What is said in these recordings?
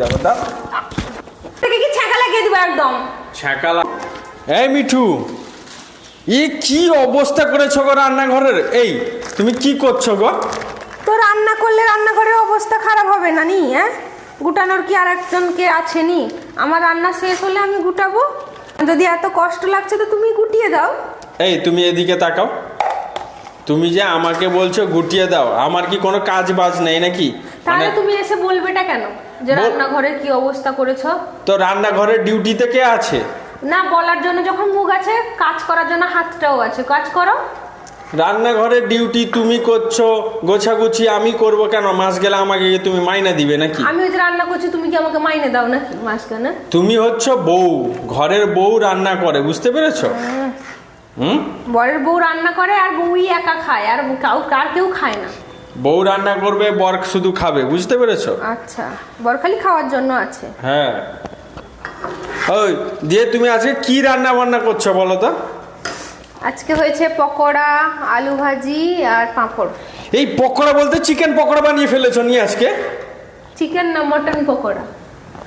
যাব দাও। তোকে কি ছ্যাঁকা লাগিয়ে দিব একদম? ছ্যাঁকালা এই মিঠু ই কি অবস্থা করেছ গো রান্নাঘরের? এই তুমি কি করছ গো? তো রান্না করলে রান্নাঘরের অবস্থা খারাপ হবে না নি হ্যাঁ? গুটানোর কি আর একজনকে আছে নি? আমার রান্না শেষ হলে আমি গুটাবো? যদি এত কষ্ট লাগছে তো তুমি গুটিয়ে দাও। এই তুমি এদিকে তাকাও। তুমি যে আমাকে বলছো গুটিয়ে দাও আমার কি কোনো কাজ বাজ নেই নাকি? তাহলে মানে তুমি এসে বলবেটা কেন? যে রান্নাঘরের কি অবস্থা করেছ? তো রান্নাঘরের ডিউটিতে কে আছে? না বলার জন্য যখন মুখ আছে কাজ করার জন্য হাতটাও আছে। কাজ করো। রান্নাঘরের ডিউটি তুমি করছ গোছাগুছি আমি করব কেন? মাস গেলে আমাকে তুমি মাইনা দিবে নাকি? আমি ওই যে রান্না করছি তুমি কি আমাকে মাইনে দাও নাকি মাঝখানে তুমি হচ্ছ বউ ঘরের বউ রান্না করে বুঝতে পেরেছ? হুম। বরের বউ রান্না করে আর বউই একা খায় আর কাউ কার কেউ খায় না। বউ রান্না করবে বর শুধু খাবে বুঝতে পেরেছ? আচ্ছা বর খালি খাওয়ার জন্য আছে। হ্যাঁ। ওই দিয়ে তুমি আজকে কি রান্না বান্না করছ বলো তো? আজকে হয়েছে পকোড়া আলু ভাজি আর পাঁপড়। এই পকোড়া বলতে চিকেন পকোড়া বানিয়ে ফেলেছো নি আজকে? চিকেন না মটন পকোড়া।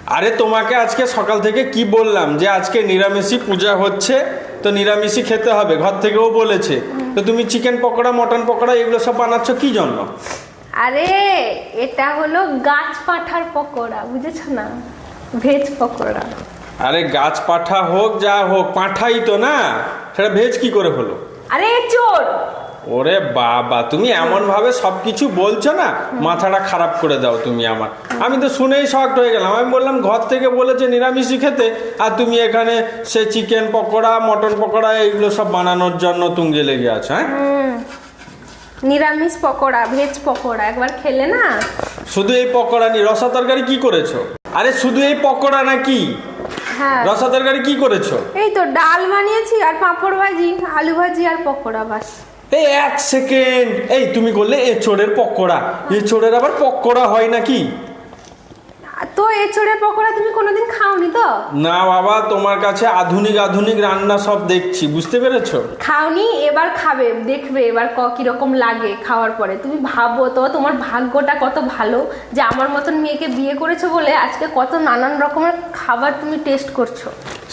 আরে তোমাকে আজকে সকাল থেকে কি বললাম যে আজকে নিরামিষই পূজা হচ্ছে তো নিরামিষই খেতে হবে ঘর থেকেও বলেছে। তো তুমি চিকেন পকোড়া মটন পকোড়া এগুলো সব বানাচ্ছ কি জন্য? আরে এটা হলো গাছ পাঠার পকোড়া বুঝেছ না? ভেজ পকোড়া। আরে গাছ পাঠা হোক যা হোক পাঠাই তো না। সেটা ভেজ কি করে হলো? আরে চোর! ওরে বাবা তুমি এমন ভাবে সবকিছু বলছো না? মাথাটা খারাপ করে দাও তুমি আমার। আমি তো শুনেই শক্ট হয়ে গেলাম। আমি বললাম ঘর থেকে বলেছে নিরামিষই খেতে। আর তুমি এখানে সে চিকেন পকোড়া মটন পকোড়া এইগুলো সব বানানোর জন্য তুঙ্গে লেগে আছো হ্যাঁ? নিরামিষ পকোড়া ভেজ পকোড়া একবার খেলে না? শুধু এই পকোড়া নি রসা তরকারি কি করেছ? আরে শুধু এই পকোড়া নাকি? হ্যাঁ। রসা তরকারি কি করেছ? এই তো ডাল বানিয়েছি আর পাঁপড় ভাজি আলু ভাজি আর পকোড়া বাস। এই এক সেকেন্ড। এই তুমি করলে এ চোরের পকোড়া। এ চোরের আবার পকোড়া হয় নাকি? তো এঁচড়ের পকোড়া তুমি কোনোদিন খাওনি তো? না বাবা তোমার কাছে আধুনিক আধুনিক রান্না সব দেখছি বুঝতে পেরেছ? খাওনি এবার খাবে দেখবে এবার ক কীরকম লাগে খাওয়ার পরে। তুমি ভাবো তো তোমার ভাগ্যটা কত ভালো যে আমার মতন মেয়েকে বিয়ে করেছ বলে আজকে কত নানান রকমের খাবার তুমি টেস্ট করছ।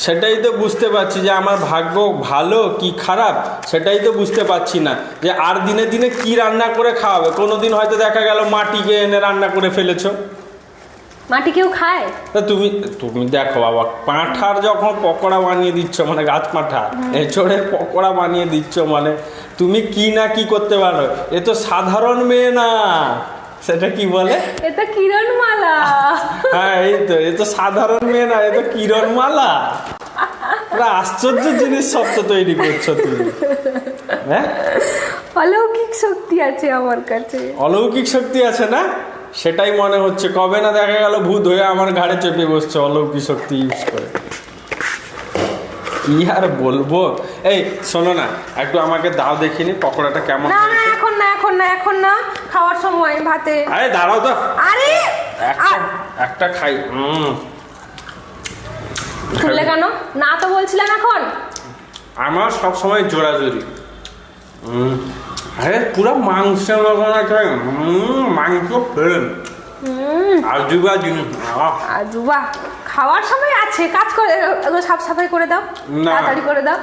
সেটাই তো বুঝতে পারছি যে আমার ভাগ্য ভালো কি খারাপ সেটাই তো বুঝতে পারছি না যে আর দিনে দিনে কি রান্না করে খাওয়াবে। কোনোদিন হয়তো দেখা গেল মাটিকে এনে রান্না করে ফেলেছো। মাটি কেউ খায়? তা তুমি তুমি দেখো বাবা পাঁঠার যখন পকোড়া বানিয়ে দিচ্ছ মানে গাছ পাঁঠা এঁচড়ের পকোড়া বানিয়ে দিচ্ছ মানে তুমি কি না কি করতে পারো? এ তো সাধারণ মেয়ে না। সেটা কি বলে? এটা কিরণমালা। হ্যাঁ এই তো এ তো সাধারণ মেয়ে না এ তো কিরণমালা। আশ্চর্য জিনিস সব তো তৈরি করছ তুমি। হ্যাঁ? অলৌকিক শক্তি আছে আমার কাছে। অলৌকিক শক্তি আছে না? সেটাই মনে হচ্ছে। কবে না দেখা গেল ভূত হয়ে আমার ঘাড়ে চেপে বসছে অলৌকিক শক্তি ইউজ করে। কি আর বলব? এই শোনো না একটু আমাকে দাও দেখিনি পকোড়াটা কেমন না না এখন না এখন না এখন না খাওয়ার সময় ভাতে। আরে দাঁড়াও তো। আরে একটা একটা খাই উম, খুললে কেন? না তো বলছিলেন এখন। আমার সব সময় জোরাজোরি। উম, আরে পুরো মাংস মতন আছে মাংস ফেলেন। আজুবা জিনিস আজুবা খাওয়ার সময় আছে কাজ করে এগুলো সাফ সাফাই করে দাও তাড়াতাড়ি করে দাও।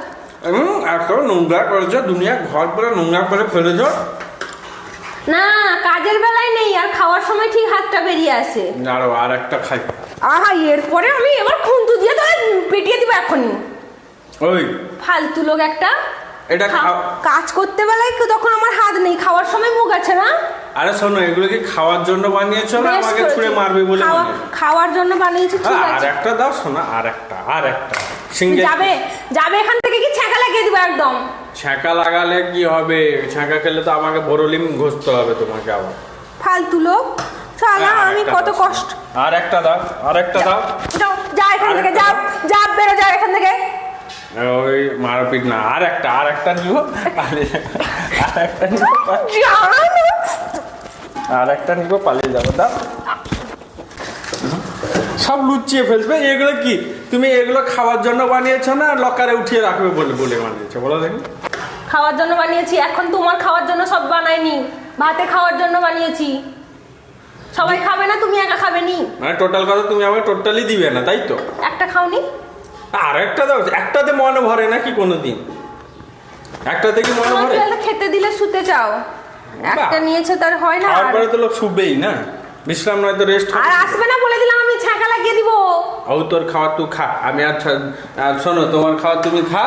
উম, এত নোংরা করেছ দুনিয়া ঘর পুরো নোংরা করে ফেলেছো। না কাজের বেলায় নেই আর খাওয়ার সময় ঠিক হাতটা বেরিয়ে আসে। আরও আর একটা খাই। আহা এরপরে আমি এবার খুন্তু দিয়ে তো পেটিয়ে দিব এখনই। ওই। ফালতু লোক একটা। এটা কাজ করতে বেলায় তখন আমার হাত নেই খাওয়ার সময় মুখ আছে না? আরে শোনো এগুলো কি খাওয়ার জন্য বানিয়েছো না আমাকে ছুঁড়ে মারবে বলে খাওয়া- খাওয়ার জন্য বানিয়েছি ঠিক আর আছে। একটা দাও শোনা আর একটা আর একটা। সিঙ্গেল যাবে যাবে এখান থেকে কি ছ্যাঁকা লাগিয়ে দিব একদম? ছ্যাঁকা লাগালে কি হবে? ছ্যাঁকা খেলে তো আমাকে বরলিম ঘষতে হবে তোমাকে আবার। ফালতু লোক। আর আমি কত কষ্ট। আর একটা দাও আর একটা দাও। যাও যা এখান থেকে আরেকটা যা যা বেরো যা এখান থেকে। ওই মারপিট না। আর একটা আর একটা নিব। আর একটা নিব আর একটা নিব পালিয়ে যাব। সব লুচিয়ে ফেলবে। এগুলো কি? তুমি এগুলো খাওয়ার জন্য বানিয়েছো না লকারে উঠিয়ে রাখবে বলে বলে বানিয়েছো? বলো দেখি। খাওয়ার জন্য বানিয়েছি। এখন তোমার খাওয়ার জন্য সব বানাইনি। ভাতে খাওয়ার জন্য বানিয়েছি। সবাই খাবে না? তুমি একা খাবে নি? মানে টোটাল কথা তুমি আমাকে টোটালি দিবে না তাই তো? একটা খাওনি? আর একটা দাও একটাতে মনে ভরে নাকি কোনোদিন? একটাতে কি মনে ভরে? খেতে দিলে শুতে চাও। একটা নিয়েছে তার হয় না। খাওয়ার আর- পরে তো লোক শুবেই না। বিশ্রাম নয় তো রেস্ট আর আসবে না বলে দিলাম আমি ছাঁকা লাগিয়ে দিব। ও তোর খাওয়ার তুই খা আমি আর শোনো তোমার খাওয়ার তুমি খা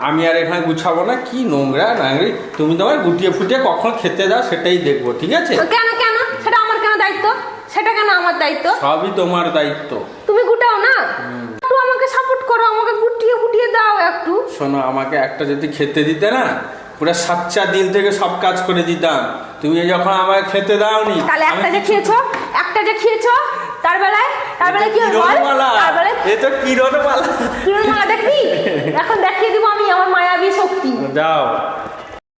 আমি আর এখানে গুছাবো না। কি নোংরা নাংরি। তুমি তোমার গুটিয়ে ফুটিয়ে কখন খেতে দাও সেটাই দেখব ঠিক আছে? কেন কেন? সেটা আমার কেন দায়িত্ব? সেটা কেন আমার দায়িত্ব? সবই তোমার দায়িত্ব। তুমি গুটাও না? করো আমাকে গুটিয়ে গুটিয়ে দাও একটু। শোনো আমাকে একটা যদি খেতে দিতে না পুরো সাচ্চা দিন থেকে সব কাজ করে দিতাম। তুমি যখন আমাকে খেতে দাওনি তাহলে একটা যে খেয়েছো একটা যে খেয়েছো তার বেলায় তার বেলায় কি বল? তার বেলায় এ তো কিরণমালা। কিরণমালা দেখবি? এখন দেখিয়ে দিব আমি আমার মায়াবী শক্তি। যাও